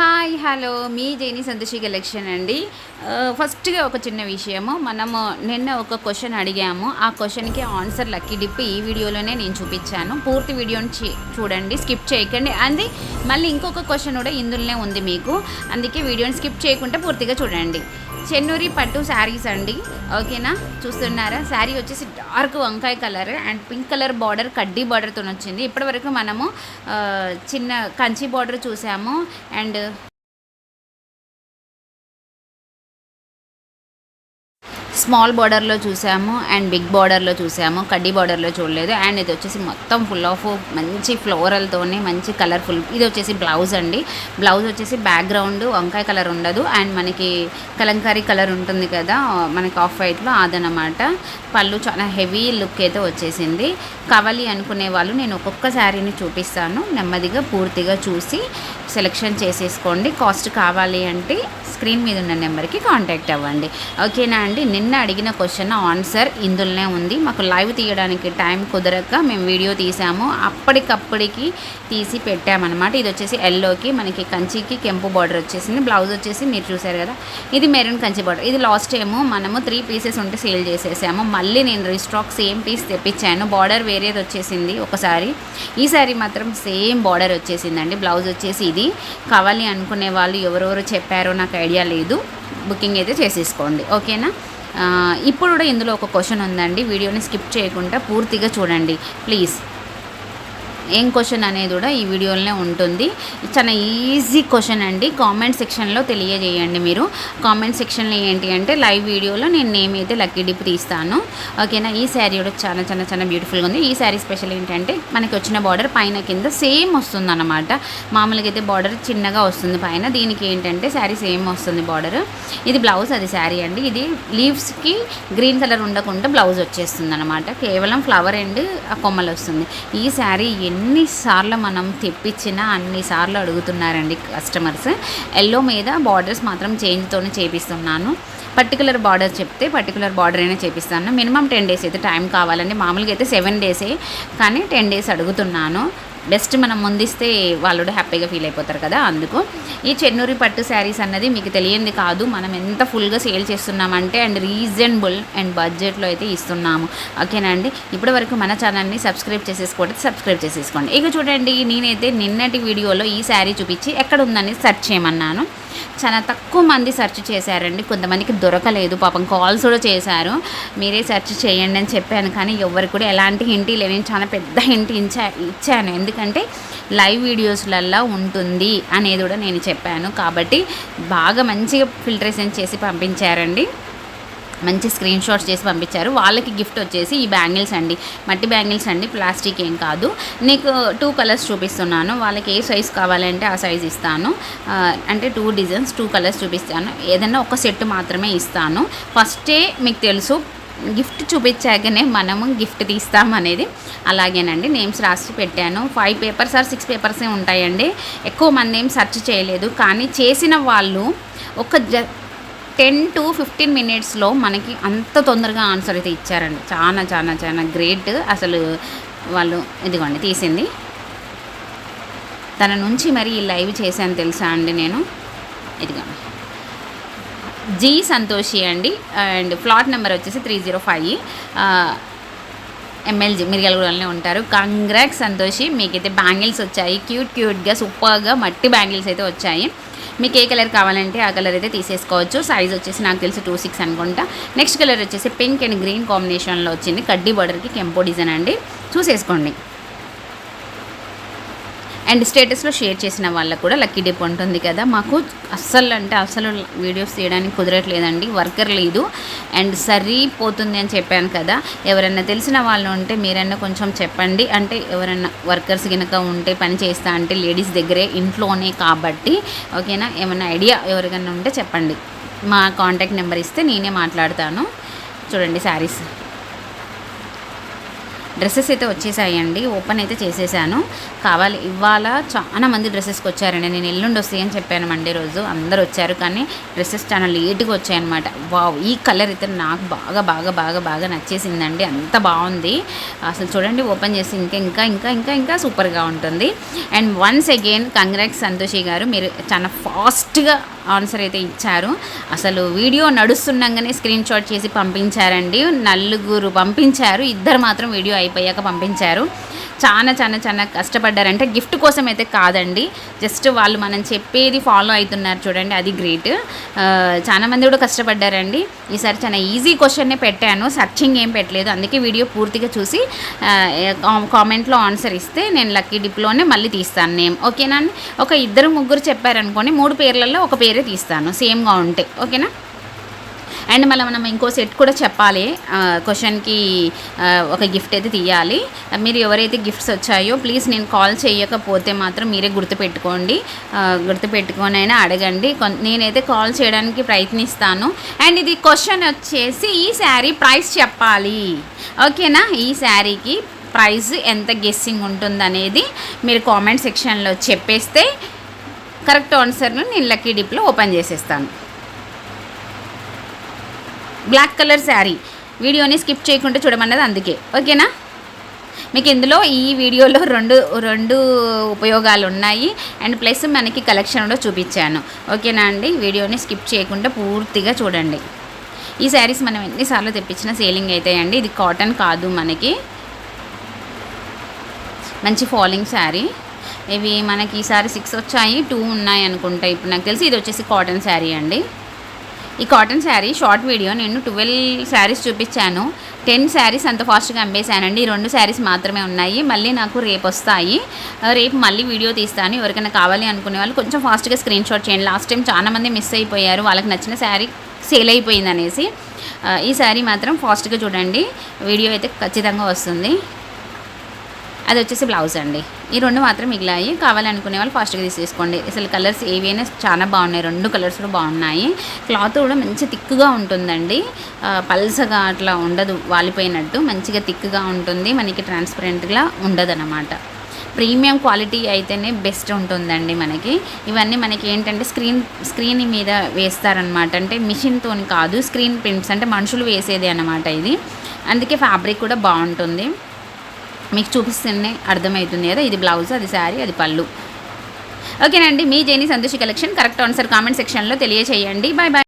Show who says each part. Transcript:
Speaker 1: Hi hello. మీ Jaini Santoshi collection అండి. ఫస్ట్గా ఒక చిన్న విషయము. మనము నిన్న ఒక క్వశ్చన్ అడిగాము. ఆ క్వశ్చన్కి ఆన్సర్ లక్కీ డిప్ ఈ వీడియోలోనే నేను చూపించాను. పూర్తి వీడియోని చూడండి స్కిప్ చేయకండి. అంది మళ్ళీ ఇంకొక క్వశ్చన్ కూడా ఇందులోనే ఉంది మీకు. అందుకే వీడియోని స్కిప్ చేయకుండా పూర్తిగా చూడండి. చెన్నూరి పట్టు శారీస్ అండి. ఓకేనా? చూస్తున్నారా? శారీ వచ్చేసి డార్క్ వంకాయ colour and pink colour border కడ్డీ బార్డర్తో వచ్చింది ఇప్పటివరకు మనము చిన్న కంచి బార్డర్ చూసాము. అండ్ స్మాల్ బార్డర్లో చూసాము అండ్ బిగ్ బార్డర్లో చూసాము. కడ్డీ బార్డర్లో చూడలేదు. అండ్ ఇది వచ్చేసి మొత్తం ఫుల్ ఆఫ్ మంచి ఫ్లోరల్తోనే మంచి కలర్ఫుల్ ఇది వచ్చేసి బ్లౌజ్ అండి. బ్లౌజ్ వచ్చేసి బ్యాక్గ్రౌండ్ వంకాయ కలర్ ఉండదు. అండ్ మనకి కలంకారీ కలర్ ఉంటుంది కదా మనకి ఆఫ్ వైట్లో అదనమాట. పళ్ళు చాలా హెవీ లుక్ అయితే వచ్చేసింది. కావాలి అనుకునే వాళ్ళు నేను ఒక్కొక్క శారీని చూపిస్తాను. నెమ్మదిగా పూర్తిగా చూసి సెలెక్షన్ చేసేసుకోండి. కాస్ట్ కావాలి అంటే స్క్రీన్ మీద ఉన్న నెంబర్కి కాంటాక్ట్ అవ్వండి. ఓకేనా అండి? నిన్న అడిగిన క్వశ్చన్ ఆన్సర్ ఇందులోనే ఉంది. మాకు లైవ్ తీయడానికి టైం కుదరక మేము వీడియో తీసాము. అప్పటికప్పటికి తీసి పెట్టామన్నమాట. ఇది వచ్చేసి ఎల్లోకి మనకి కంచికి కెంపు బార్డర్ వచ్చేసింది. బ్లౌజ్ వచ్చేసి మీరు చూసారు కదా? ఇది మెరూన్ కంచి బార్డర్. ఇది లాస్ట్ ఏమో మనము త్రీ పీసెస్ ఉంటే సేల్ చేసేసాము. మళ్ళీ నేను రీస్టాక్ సేమ్ పీస్ తెప్పించాను. బార్డర్ వేరేది వచ్చేసింది ఒకసారి. ఈసారి మాత్రం సేమ్ బార్డర్ వచ్చేసిందండి. బ్లౌజ్ వచ్చేసి ఇది కావాలి అనుకునే వాళ్ళు ఎవరెవరు చెప్పారో నాకు ఐడియా లేదు. బుకింగ్ అయితే చేసేసుకోండి. ఓకేనా? ఇప్పుడు కూడా ఇందులో ఒక క్వశ్చన్ ఉందండి. వీడియోని స్కిప్ చేయకుండా పూర్తిగా చూడండి. ప్లీజ్. ఏం క్వశ్చన్ అనేది కూడా ఈ వీడియోలోనే ఉంటుంది. చాలా ఈజీ క్వశ్చన్ అండి. కామెంట్ సెక్షన్లో తెలియజేయండి మీరు. కామెంట్ సెక్షన్లో ఏంటి అంటే లైవ్ వీడియోలో నేను నేమ్ అయితే లక్కీ డిప్ తీస్తాను. ఓకేనా ఈ శారీ కూడా చాలా చాలా చాలా బ్యూటిఫుల్గా ఉంది. ఈ శారీ స్పెషల్ ఏంటంటే మనకి వచ్చిన బార్డర్ పైన కింద సేమ్ వస్తుంది అనమాట మామూలుగా అయితే బార్డర్ చిన్నగా వస్తుంది పైన. దీనికి ఏంటంటే శారీ సేమ్ వస్తుంది బార్డర్ ఇది బ్లౌజ్ అది శారీ అండి. ఇది లీవ్స్కి గ్రీన్ కలర్ ఉండకుండా బ్లౌజ్ వచ్చేస్తుంది అనమాట కేవలం ఫ్లవర్ అండ్ ఆ కొమ్మలు వస్తుంది ఈ శారీ ఎన్నిసార్లు మనం తెప్పించినా అన్నిసార్లు అడుగుతున్నారండి కస్టమర్స్ ఎల్లో మీద బార్డర్స్ మాత్రం చేంజ్తోనే చేపిస్తున్నాను. పర్టికులర్ బార్డర్ చెప్తే పర్టికులర్ బార్డర్ అయినా చేపిస్తాను. మినిమం టెన్ డేస్ అయితే టైం కావాలండి. మామూలుగా అయితే సెవెన్ డేసే కానీ టెన్ డేస్ అడుగుతున్నాను. బెస్ట్ మనం ముందిస్తే వాళ్ళు కూడా హ్యాపీగా ఫీల్ అయిపోతారు కదా అందుకు. ఈ చెన్నూరి పట్టు శారీస్ అన్నది మీకు తెలియంది కాదు. మనం ఎంత ఫుల్గా సేల్ చేస్తున్నామంటే అండ్ రీజనబుల్ అండ్ బడ్జెట్లో అయితే ఇస్తున్నాము. ఓకేనా అండి? ఇప్పటి వరకు మన ఛానల్ని సబ్స్క్రైబ్ చేసేసుకోవడం సబ్స్క్రైబ్ చేసేసుకోండి. ఇక చూడండి నేనైతే నిన్నటి వీడియోలో ఈ శారీ చూపించి ఎక్కడ ఉందని సెర్చ్ చేయమన్నాను. చాలా తక్కువ మంది సెర్చ్ చేశారండి. కొంతమందికి దొరకలేదు. పాపం కాల్స్ కూడా చేశారు. మీరే సెర్చ్ చేయండి అని చెప్పాను. కానీ ఎవరు కూడా ఎలాంటి హింట్ లేదు నేను చాలా పెద్ద హింట్ ఇచ్చా ఇచ్చాను. ఎందుకంటే లైవ్ వీడియోస్లల్లో ఉంటుంది అనేది కూడా నేను చెప్పాను. కాబట్టి బాగా మంచిగా ఫిల్టరేషన్ చేసి పంపించారండి. మంచి స్క్రీన్ షాట్స్ చేసి పంపించారు. వాళ్ళకి గిఫ్ట్ వచ్చేసి ఈ బ్యాంగిల్స్ అండి. మట్టి బ్యాంగిల్స్ అండి ప్లాస్టిక్ ఏం కాదు. నీకు టూ కలర్స్ చూపిస్తున్నాను. వాళ్ళకి ఏ సైజ్ కావాలంటే ఆ సైజ్ ఇస్తాను. అంటే టూ డిజైన్స్ టూ కలర్స్ చూపిస్తాను. ఏదైనా ఒక సెట్ మాత్రమే ఇస్తాను. ఫస్టే మీకు తెలుసు గిఫ్ట్ చూపించాకనే మనము గిఫ్ట్ తీస్తామనేది అలాగేనండి నేమ్స్ రాసి పెట్టాను. ఫైవ్ పేపర్స్ ఆర్ సిక్స్ పేపర్సే ఉంటాయండి. ఎక్కువ మంది ఏం సెర్చ్ చేయలేదు. కానీ చేసిన వాళ్ళు ఒక జ టెన్ టు ఫిఫ్టీన్ మినిట్స్లో మనకి అంత తొందరగా ఆన్సర్ అయితే ఇచ్చారండి. చాలా చాలా చాలా గ్రేట్ అసలు వాళ్ళు ఇదిగోండి తీసింది. తన నుంచి మరి ఈ లైవ్ చేశాను తెలుసా అండి నేను? ఇదిగోండి. జీ సంతోషి అండి. అండ్ ఫ్లాట్ నెంబర్ వచ్చేసి త్రీ జీరో ఫైవ్. ఎమ్మెల్జీ మిరియాలగూడలోనే ఉంటారు. కంగ్రాక్స్ సంతోషి. మీకైతే బ్యాంగిల్స్ వచ్చాయి. క్యూట్ క్యూట్గా సూపర్గా మట్టి బ్యాంగిల్స్ అయితే వచ్చాయి. మీకు ఏ కలర్ కావాలంటే ఆ కలర్ అయితే తీసేసుకోవచ్చు. సైజ్ వచ్చేసి నాకు తెలిసి టూ సిక్స్ అనుకుంటా. నెక్స్ట్ కలర్ వచ్చేసి పింక్ అండ్ గ్రీన్ కాంబినేషన్లో వచ్చింది. కడ్డీ బార్డర్కి కెంపో డిజైన్ అండి. చూసేసుకోండి. అండ్ స్టేటస్లో షేర్ చేసిన వాళ్ళకు కూడా లక్కీ డిప్ ఉంటుంది కదా. మాకు అస్సలు అంటే అస్సలు వీడియోస్ తీయడానికి కుదరట్లేదండి. వర్కర్ లేదు. అండ్ సరిపోతుంది అని చెప్పాను కదా. ఎవరైనా తెలిసిన వాళ్ళు ఉంటే మీరైనా కొంచెం చెప్పండి. అంటే ఎవరైనా వర్కర్స్ కనుక ఉంటే పని చేస్తా అంటే లేడీస్ దగ్గరే ఇంట్లోనే కాబట్టి ఓకేనా? ఏమైనా ఐడియా ఎవరికైనా ఉంటే చెప్పండి. మా కాంటాక్ట్ నెంబర్ ఇస్తే నేనే మాట్లాడతాను. చూడండి శారీస్ డ్రెస్సెస్ అయితే వచ్చేసాయండి. ఓపెన్ అయితే చేసేసాను. కావాలి ఇవాళ చాలా మంది డ్రెస్సెస్కి వచ్చారండి. నేను ఎల్లుండి వస్తాయని చెప్పాను మండే రోజు. అందరు వచ్చారు కానీ డ్రెస్సెస్ చాలా లేట్గా వచ్చాయన్నమాట. వావ్! ఈ కలర్ అయితే నాకు బాగా బాగా బాగా బాగా నచ్చేసిందండి. అంత బాగుంది. అసలు చూడండి ఓపెన్ చేసి ఇంకా ఇంకా ఇంకా ఇంకా ఇంకా సూపర్గా ఉంటుంది. And once again congrats Santoshi గారు. మీరు చాలా ఫాస్ట్గా ఆన్సర్ అయితే ఇచ్చారు. అసలు వీడియో నడుస్తుండగానే స్క్రీన్ షాట్ చేసి పంపించారండి. నలుగురు పంపించారు. ఇద్దరు మాత్రం వీడియో అయిపోయాక పంపించారు. చాలా చాలా చాలా కష్టపడ్డారంటే గిఫ్ట్ కోసం అయితే కాదండి. జస్ట్ వాళ్ళు మనం చెప్పేది ఫాలో అవుతున్నారు చూడండి అది గ్రేట్. చాలా మంది కూడా కష్టపడ్డారండి. ఈసారి చాలా ఈజీ క్వశ్చన్నే పెట్టాను సర్చింగ్ ఏం పెట్టలేదు. అందుకే వీడియో పూర్తిగా చూసి కామెంట్లో ఆన్సర్ ఇస్తే నేను లక్కీ డిప్లోనే మళ్ళీ తీస్తాను నేమ్. ఓకేనా అండి? ఒక ఇద్దరు ముగ్గురు చెప్పారనుకోండి మూడు పేర్లలో ఒక పేరే తీస్తాను సేమ్గా ఉంటే. ఓకేనా? అండ్ మళ్ళీ మనం ఇంకో సెట్ కూడా చెప్పాలి. క్వశ్చన్కి ఒక గిఫ్ట్ అయితే తీయాలి. మీరు ఎవరైతే గిఫ్ట్స్ వచ్చాయో ప్లీజ్ నేను కాల్ చేయకపోతే మాత్రం మీరే గుర్తుపెట్టుకోండి. గుర్తుపెట్టుకొని అయినా అడగండి. కొన్- నేనైతే కాల్ చేయడానికి ప్రయత్నిస్తాను. అండ్ ఇది క్వశ్చన్ వచ్చేసి ఈ శారీ ప్రైస్ చెప్పాలి. ఓకేనా? ఈ శారీకి ప్రైస్ ఎంత గెస్సింగ్ ఉంటుందనేది మీరు కామెంట్ సెక్షన్లో చెప్పేస్తే కరెక్ట్ ఆన్సర్ను నేను లక్కీ డిప్లో ఓపెన్ చేసేస్తాను. Black colour sari. వీడియోని స్కిప్ చేయకుండా చూడమన్నది అందుకే. ఓకేనా? మీకు ఇందులో ఈ వీడియోలో రెండు రెండు ఉపయోగాలు ఉన్నాయి అండ్ ప్లస్ మనకి కలెక్షన్లో చూపించాను. ఓకేనా అండి? వీడియోని స్కిప్ చేయకుండా పూర్తిగా చూడండి. ఈ శారీస్ మనం ఎన్నిసార్లు తెప్పించినా సేలింగ్ అవుతాయండి ఇది కాటన్ కాదు మనకి. మంచి ఫాలింగ్ శారీ. ఇవి మనకి ఈసారి సిక్స్ వచ్చాయి టూ ఉన్నాయి అనుకుంటా. ఇప్పుడు నాకు తెలిసి ఇది వచ్చేసి కాటన్ శారీ అండి. ఈ కాటన్ శారీ షార్ట్ వీడియో. నేను ట్వెల్వ్ శారీస్ చూపించాను. టెన్ శారీస్ అంత ఫాస్ట్గా అమ్మేశానండి. ఈ రెండు శారీస్ మాత్రమే ఉన్నాయి. మళ్ళీ నాకు రేపు వస్తాయి. రేపు మళ్ళీ వీడియో తీస్తాను. ఎవరికైనా కావాలి అనుకునే వాళ్ళు కొంచెం ఫాస్ట్గా స్క్రీన్ షాట్ చేయండి. లాస్ట్ టైం చాలా మంది మిస్ అయిపోయారు. వాళ్ళకి నచ్చిన శారీ సేల్ అయిపోయింది అనేసి ఈ శారీ మాత్రం ఫాస్ట్గా చూడండి. వీడియో అయితే ఖచ్చితంగా వస్తుంది. అది వచ్చేసి బ్లౌజ్ అండి. ఈ రెండు మాత్రం మిగిలాయి. కావాలనుకునే వాళ్ళు ఫాస్ట్గా తీసేసుకోండి. అసలు కలర్స్ ఏవైనా చాలా బాగున్నాయి. రెండు కలర్స్ కూడా బాగున్నాయి. క్లాత్ కూడా మంచి థిక్గా ఉంటుందండి. పల్సగా అట్లా ఉండదు వాలిపోయినట్టు. మంచిగా థిక్గా ఉంటుంది. మనకి ట్రాన్స్పరెంట్గా ఉండదు అనమాట ప్రీమియం క్వాలిటీ అయితేనే బెస్ట్ ఉంటుందండి మనకి. ఇవన్నీ మనకి ఏంటంటే స్క్రీన్ స్క్రీన్ మీద వేస్తారనమాట అంటే మిషన్తో కాదు స్క్రీన్ ప్రింట్స్. అంటే మనుషులు వేసేది అనమాట ఇది. అందుకే ఫ్యాబ్రిక్ కూడా బాగుంటుంది. మీకు చూపిస్తేనే అర్థమవుతుంది కదా. ఇది బ్లౌజ్ అది శారీ అది పళ్ళు. ఓకేనండి మీ జేని Santoshi collection. Correct answer comment సెక్షన్లో తెలియచేయండి. Bye bye